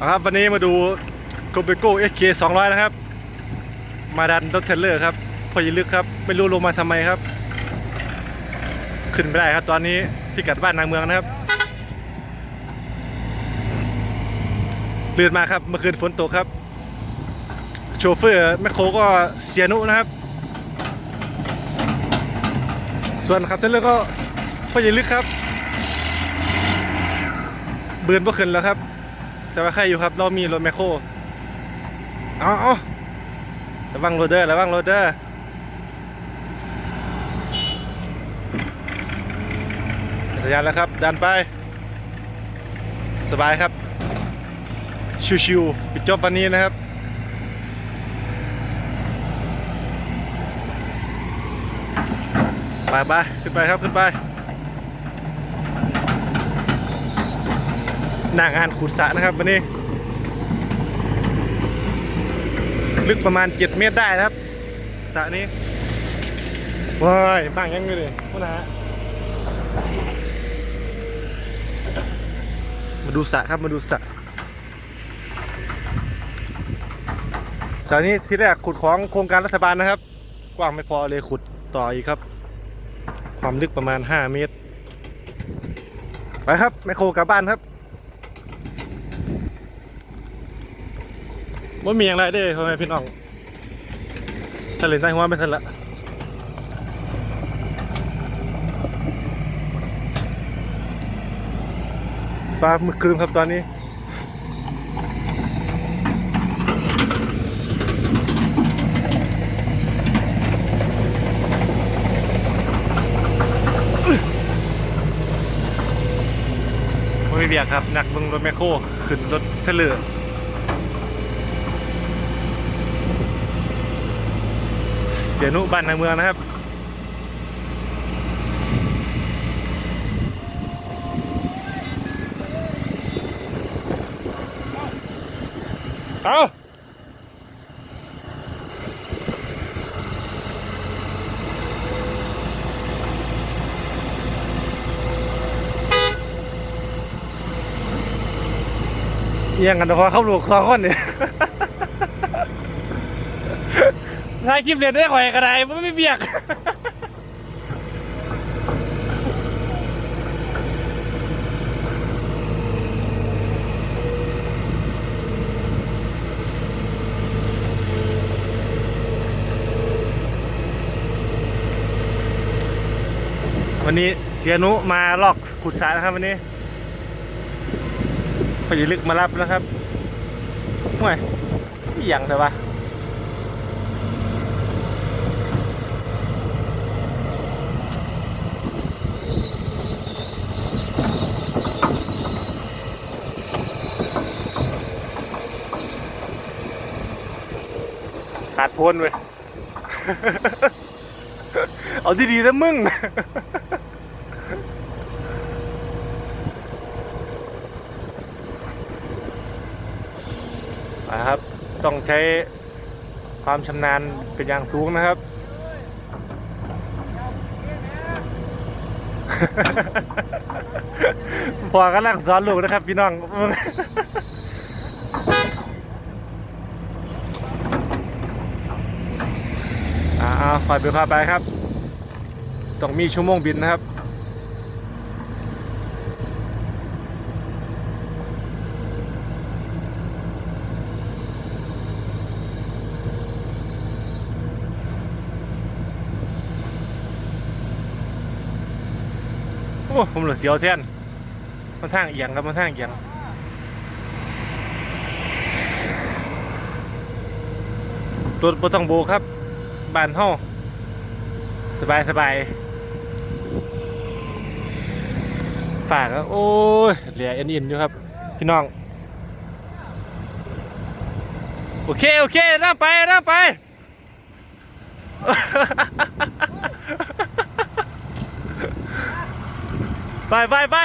เอาครับวันนี้มาดูโกเบโก้เอสเคสองร้อยนะครับ มาดันรถเทเลอร์ครับ พอยิลึกครับ ไม่รู้ลงมาทำไมครับ ขึ้นไม่ได้ครับ ตอนนี้พิกัดบ้านนางเมืองนะครับเลื่อนมาครับเมื่อคืนฝนตกครับ โชเฟอร์แมคโครก็เสียนุนะครับ ส่วนขับเทเลอร์ก็พอยิลึกครับ เบือนบ่ขึ้นแล้วครับ แต่ว่าใครอยู่ครับ เรามีรถแมคโครเอาเอาระวังโรเดอร์ระวังโรเดอร์สัญญาณแล้วครับ ดันไป สบายครับ ชิวๆปิดจบวันนี้นะครับไปไปขึ้นไปครับ ขึ้นไป หน้างานขุดสระนะครับวันนี้ ลึกประมาณ 7 เมตรได้ครับสระนี้ว้ายบ้างยังไม่เลยพวกนะฮะมาดูสระครับมาดูสระสระนี้ที่แรกขุดของโครงการรัฐบาลนะครับ กว้างไม่พอเลยขุดต่ออีกครับ ความลึกประมาณ 5 เมตร ไปครับแมคโครกลับบ้านครับ ว่ามีอย่างไรได้พ่อแม่พี่น้องทะเลใต้หัวไม่ทันละฟ้ามืดครึ้มครับตอนนี้ไม่เบียกครับหนักบึงรถแมคโครขึ้นรถเทเลอร์ สียนุบ้านในเมืองนะครับ เอาเอียงกันเฉพาะเข้าลูกสองคนเนี่ย ถ่ายคลิปเรียนได้ข่อยกระไดมันไม่เบียกวันนี้เสียนุมาลอกขุดสระนะครับวันนี้พอดีลึกมารับแล้วครับห่วยอย่างแต่ว่า ขาดพ้นเว้ย เอาดีๆนะมึง นะครับ ต้องใช้ความชำนาญเป็นอย่างสูงนะครับ พอกำลังสอนลูกนะครับพี่น้องมึง อ่าๆปล่อพาไปครับ ต้องมีชั่วโมงบินนะครับโอ้ผมเหลือเสียวแท่นมันทางเอียงครับมันทางเอียงรถบ่ต้องโบครับ บานห้อสบายสบายฝากโอ้ยเหลือเอ็นอินอยู่ครับ พี่น้อง โอเค โอเคน้าไปน้าไป ไปไปไป